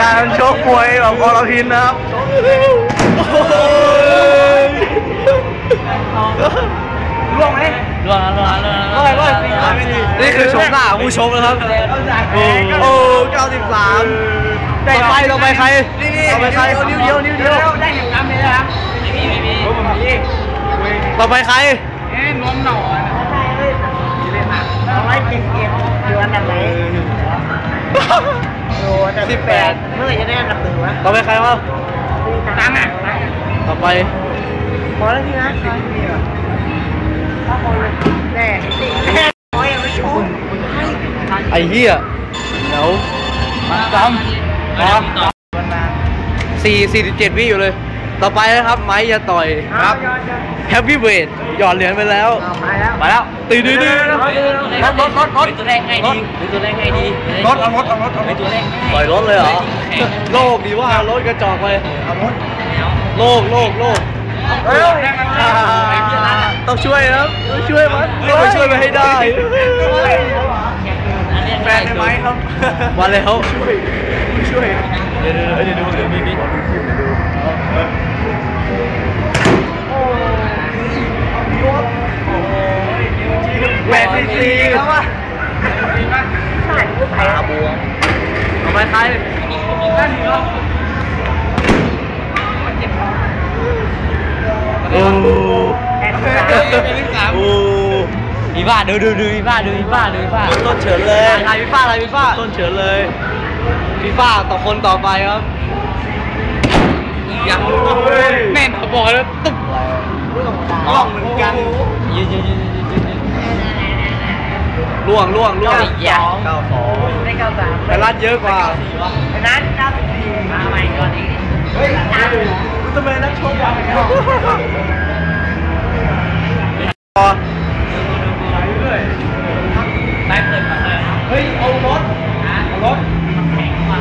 การชกมวยแบบอรพินนะครับล่วงไหมล่วงแล้วล่วงแล้วล่วงแล้วล่วงไหมล่วงไหมนี่คือชมหน้าของผู้ชมนะครับ โอ้โอ้เก้าสิบสามต่อไปต่อไปใครต่อไปใครนิ้วเดียวนิ้วเดียวได้อยู่น้ำเลยนะครับไม่มีไม่มีต่อไปใครเอ๊ะนวมหน่อยเอาไว้เก็บๆอยู่อันดับไหน โอ้แต่สิบแปดเมื่อไหร่จะได้อันดับหนึ่งวะต่อไปใครวะตังค์อะต่อไปพอแล้วพี่นะถ้าคนแน่แน่โอ้ยไม่ชมไอ้เหี้ยเดี๋ยวมาซ้ำครับสี่สี่สิบเจ็ดวิอยู่เลย ต่อไปนะครับ ไม้ยาต่อยครับแฮปปี้เวทหยอดเหรียญไปแล้วเอามาแล้วมาแล้วตื่นดื้อดื้อรถรถรถรถตัวแรกไงดีตัวแรกไงดีรถเอารถเอารถเอาตัวแรกปล่อยรถเลยเหรอโลกดีว่ารถกระจอกไปโลกโลกโลกเฮ้ยต้องช่วยนะครับต้องช่วยมันต้องไปช่วยมันให้ได้แฟนได้ไหมครับมาแล้วช่วยเดี๋ยวเดี๋ยวเดี๋ยวดูเดี๋ยวมีมีแปดสิบสี่แล้ววะ ขาบวม ต่อไปใคร โอ้แอนด์สามโอ้มีบ้าดูดูดูมีบ้าดูมีบ้าดูมีบ้าต้นเฉินเลยอะไรพี่ฟ้าอะไรพี่ฟ้าต้นเฉินเลยพี่ฟ้าต่อคนต่อไปครับยังแม่นบอกแล้วตุ๊บล่วงเหมือนกันยืนยืนยืนยืนยืนล่วงล่วงล่วงอย่าเก้าสองได้ เก้าสามแต่รัดเยอะกว่าอันนั้นเก้าสิบสี่มาใหม่ก่อนอีกเฮ้ยตามทำไมนักชกแบบนี้พอไปเปิดมาเลยเฮ้ยเอารถเอารถ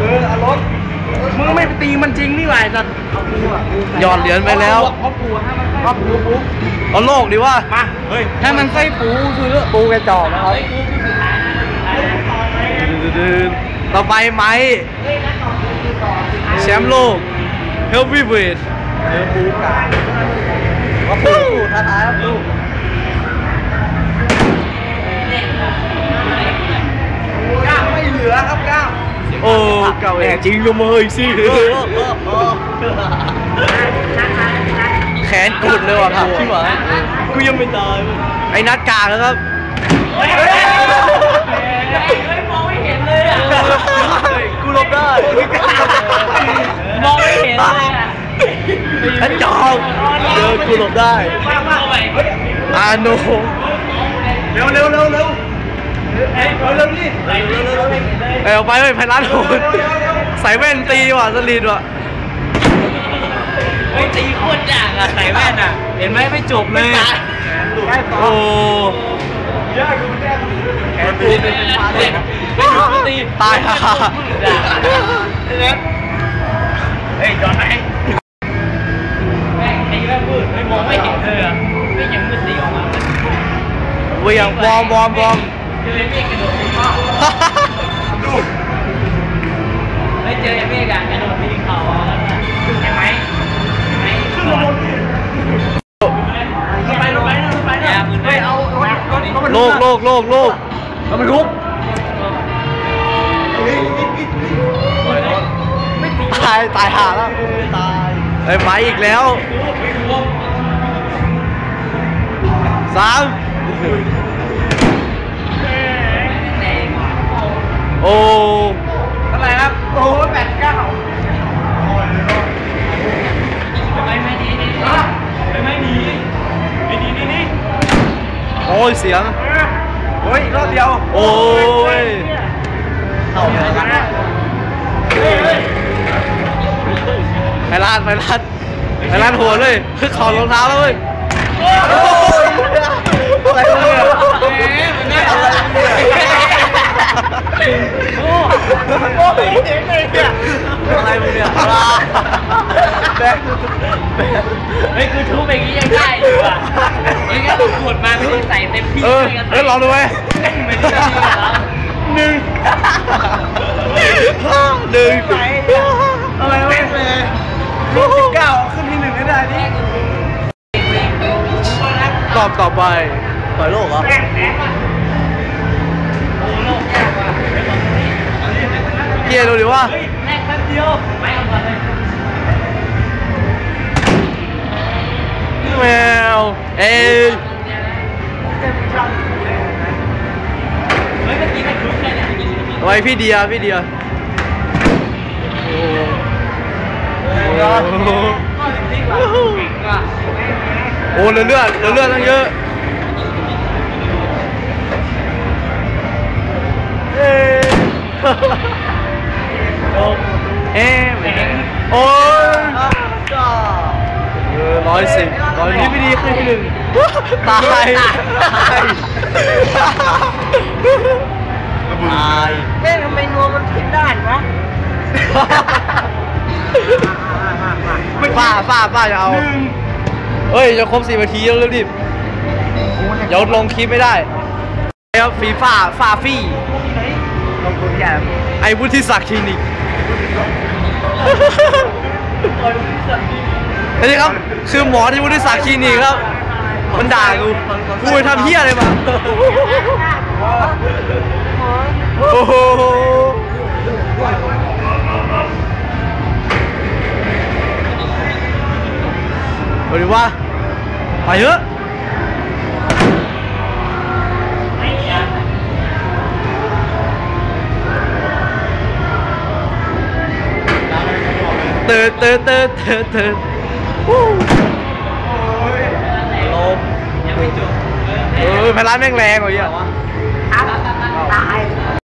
เออเอารถมึงไม่ไปตีมันจริงนี่หว่าจัดหยอดเหรียญไปแล้วเพราะปูถ้ามันครับปูปูเอาโลกดีว่ามาเฮ้ยถ้ามันไส้ปูคือปูกระจอกนะครับ ต่อไปไม้แชมป์โลกเฮลวีเวทเจอปูกาก็ปูปูท้าทายครับปูก้าไม่เหลือครับก้าโอ้เก่าเองจริงก็มาเฮ้ยสิแขนกุดเลยว่ะครับพี่หมากูยังไม่ตายไอ้นัดกากแล้วครับ กูหลบได้มองไม่เห็นเลยอะฉันจองเจอกูหลบได้อาโนเร็วเร็วเร็วเร็วเร็วเร็วนี่เอาไปเลยไพรัสโหดใส่แว่นตีว่ะสลีดว่ะเฮ้ยตีโคตรยากอะใส่แว่นอะ เห็นไหมไม่จบเลย โอ้ตีเป็นพาเด็กตี ตายฮ่าเฮ้ยจอดไหมแม่งตีแม่งมืดไม่มองไม่เห็นเลยอะไม่ยังมืดตีออกมาเวียงวอร์มวอร์มวอร์มเจอเอเมฆกระโดดตีเข้าไม่เจอเอเมฆอะกระโดดตีเข่าอะใช่ไหมใช่ไหมลงไปลงไปลงไปอย่ามือไปเอาโลกโลกโลกโลก แล้วมันลุกตาย ตายห่าแล้วตายไอ้ไม้อีกแล้วสามโอ้เท่าไหร่ครับ โอ้แปดเก้าไม่ไม่ดีนี่ไม่ไม่ดีไม่ดีนี่นี่โอ้ยเสียง เฮ้ยรอบเดียว โอ้ยเอาไปกันนะไปลาดไปลาดไปลาดหัวเลยคือขอรองเท้าแล้วเว้ยอะไรเนี่ยโอ้โหเจ๋งเลยเนี่ยอะไรมึงเนี่ยแบงเฮ้ยคือทุบอย่างนี้ยังได้อยู่อะ ตรวจมาไม่ได้ใส่เต็มที่เลยกันเออลองดูไหมหนึ่งหนึ่งอะไรวะเลยรูปสิบเก้าขึ้นที่หนึ่งได้ได้นี่ตอบต่อไปต่อยโลกเหรอเกียร์ดูดิว่าแรกแป๊บเดียวไม่เอาก่อนเลยแมวเอ้ ไม่ชุบใช่เนี่ยเมื่อกี้ไว้พี่เดียพี่เดียโอ้โหก็จริงว่ะเก่งว่ะโอ้เหลือเลือดเหลือเลือดตั้งเยอะเอ้ยเอ๊ะเหมือนกันโอ้ยก็เออร้อยสิบร้อยนี่ไม่ดีขึ้นหนึ่ง ตาย ตายตายเอ๊ะทำไมนัวมันผิดด้านวะป้าป้าป้าจะเอาเฮ้ยจะครบสี่นาทีแล้วรีบเดี๋ยวลงคลิปไม่ได้ครับฟีฟ่าฟาฟี่ลงทุนใหญ่ไอ้วุฒิศักดิ์คลินิกอันนี้ครับ คือหมอที่วุฒิศักดิ์คลินิกครับ มันด่ากูกูไปทำเหี้ยอะไรมาโอ้โหเอาดิว่าไปเถอะเติร์ดเติร์ดเติร์ดเติร์ด เออพลันแม่งแรงกว่าเหี้ยวะ